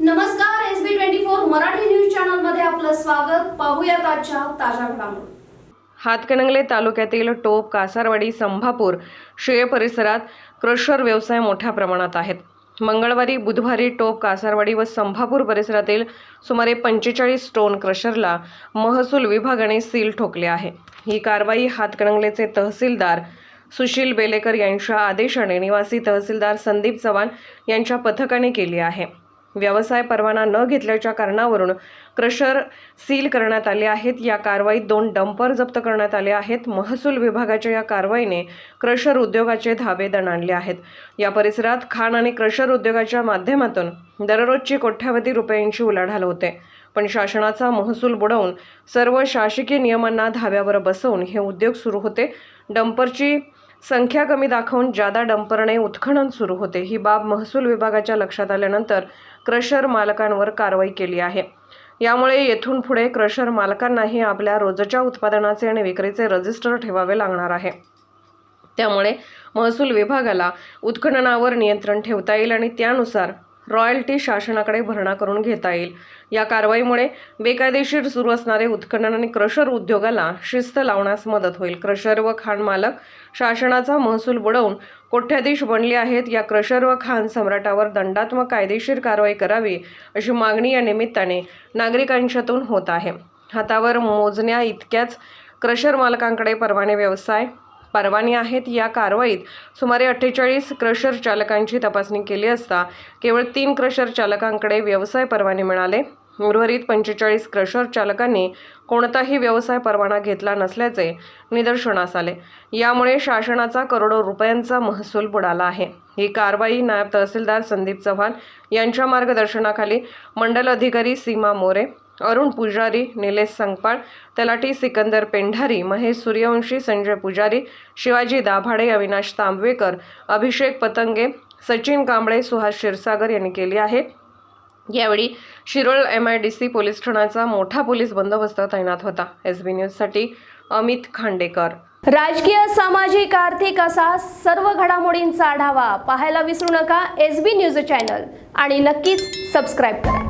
नमस्कार S B twenty four Marathi news चॅनलमध्ये आपलं स्वागत. पाहूया आजच्या ताज्या घडामोडी. हातकणंगले तालुक्यातील टोप कासारवाडी संभापूर शिळे परिसरात क्रशर व्यवसाय मोठ्या प्रमाणात आहेत. मंगळवारी बुधवारी टोप कासारवाडी व संभापूर परिसरातील सुमारे पंचेचाळीस टोन क्रशरला महसूल विभागाने सील ठोकले आहे. ही कारवाई हातकणंगलेचे तहसीलदार सुशील बेलेकर यांच्या आदेशाने निवासी तहसीलदार संदीप चव्हाण यांच्या पथकाने केली आहे. व्यवसाय परवाना न घेतल्याच्या कारणावरून क्रशर सील करण्यात आले आहेत. या कारवाईत दोन डंपर जप्त करण्यात आले आहेत. महसूल विभागाच्या या कारवाईने क्रशर उद्योगाचे धाबे दणाणले आहेत. या परिसरात खाण आणि क्रशर उद्योगाच्या माध्यमातून दररोजची कोट्यावधी रुपयांची उलाढाल होते. पण शासनाचा महसूल बुडवून सर्व शासकीय नियमांना धाब्यावर बसवून हे उद्योग सुरू होते. डंपरची संख्या कमी दाखवून जादा डंपरने उत्खनन सुरू होते ही बाब महसूल विभागाच्या लक्षात आल्यानंतर क्रशर मालकांवर कारवाई केली आहे. यामुळे येथून पुढे क्रशर मालकांनाही आपल्या रोजच्या उत्पादनाचे आणि विक्रीचे रजिस्टर ठेवावे लागणार आहे. त्यामुळे महसूल विभागाला उत्खननावर नियंत्रण ठेवता येईल आणि त्यानुसार रॉयल्टी शासनाकडे भरणा करून घेता येईल. या कारवाईमुळे बेकायदेशीर सुरू असणारे उत्खनन आणि क्रशर उद्योगाला शिस्त लावण्यास मदत होईल. क्रशर व खाण मालक शासनाचा महसूल बुडवून कोठ्याधीश बनले आहेत. या क्रशर व खान सम्राटावर दंडात्मक कायदेशीर कारवाई करावी अशी मागणी या निमित्ताने नागरिकांच्यातून होत आहे. हातावर मोजण्या इतक्याच क्रशर मालकांकडे परवाने व्यवसाय परवाने आहेत या कारवाईत. सुमारे अठ्ठेचाळीस क्रशर चालकांची तपासणी केली असता केवळ तीन क्रशर चालकांकडे व्यवसाय परवाने मिळाले. उर्वरित पंचेचाळीस क्रशर चालकांनी कोणताही व्यवसाय परवाना घेतला नसल्याचे निदर्शनास आले. यामुळे शासनाचा करोडो रुपयांचा महसूल बुडाला आहे. ही कारवाई नायब तहसीलदार संदीप चव्हाण यांच्या मार्गदर्शनाखाली मंडल अधिकारी सीमा मोरे अरुण पुजारी निलेश संगपाळ तलाठी सिकंदर पेंढारी महेश सूर्यवंशी संजय पुजारी शिवाजी दाभाडे अविनाश तांबवेकर अभिषेक पतंगे सचिन कांबळे सुहास क्षीरसागर यांनी केली आहे. यावेळी Shirol M I D C police ठाण्याचा मोठा पोलीस बंदोबस्त तैनात होता. एस बी न्यूजसाठी अमित खांडेकर. राजकीय सामाजिक आर्थिक असा सर्व घडामोडींचा आढावा पाहायला विसरू नका एस बी न्यूज चॅनल आणि नक्कीच सबस्क्राईब करा.